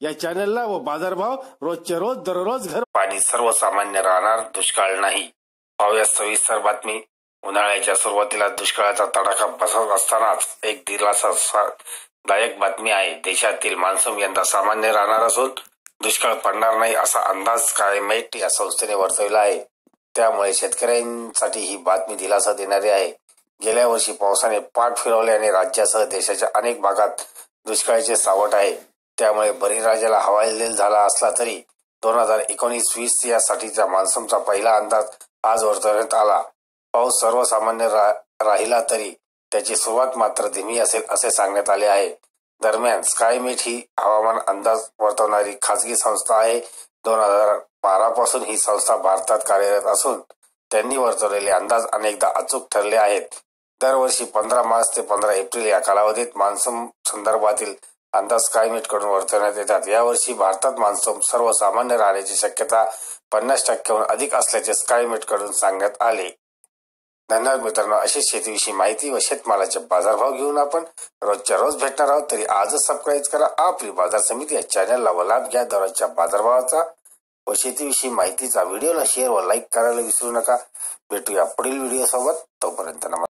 या चॅनलला व बाजारभाव रोजच्या रोज दररोज घर पाणी सर्वसामान्य राहणार दुष्काळ नाही. पाहूया सविस्तर बातमी. उन्हाळ्याच्या सुरुवातीला दुष्काळाचा तडाखा बसत असतानाच एक दिलासादायक बातमी आहे. देशातील मान्सून यंदा सामान्य राहणार असून दुष्काळ पडणार नाही असा अंदाज कायमेट या संस्थेने वर्तवला आहे. त्यामुळे शेतकऱ्यांसाठी ही बातमी दिलासा देणारी आहे. गेल्या वर्षी पावसाने पाठ फिरवल्याने राज्यासह देशाच्या अनेक भागात दुष्काळाचे सावट आहे. त्यामुळे बळीराजाला हवालदिल झाला असला तरी दोन हजार एकोणीस वीस यासाठीचा मान्सूनचा पहिला अंदाज आज वर्तवण्यात आला. पाऊस सर्वसामान्य रा, राहिला तरी त्याची सुरुवात मात्र धीमी असेल असे सांगण्यात आले आहे. दरम्यान स्कायमेट ही हवामान अंदाज वर्तवणारी खासगी संस्था आहे. दोन हजार बारा पासून ही संस्था भारतात कार्यरत असून त्यांनी वर्तवलेले अंदाज अनेकदा अचूक ठरले आहेत. दरवर्षी पंधरा मार्च ते पंधरा एप्रिल या कालावधीत मान्सून संदर्भातील अंदाज कायमेटकडून वर्तवण्यात येतात. यावर्षी भारतात मान्सून सर्वसामान्य राहण्याची शक्यता पन्नास टक्क्याहून अधिक असल्याचे स्कायमेटकडून सांगण्यात आले. धन्यवाद मित्रांनो. अशी शेतीविषयी माहिती व शेतमालाचे बाजारभाव घेऊन आपण रोजच्या रोज भेटणार आहोत. तरी आजच सबस्क्राईब करा. आपली बाजार समिती या चॅनलला व लाभ घ्या. दररोजच्या बाजारभावाचा व शेतीविषयी माहितीचा व्हिडिओला शेअर व लाईक करायला विसरू नका. भेटूया पुढील व्हिडिओ सोबत. तोपर्यंत नमस्कार.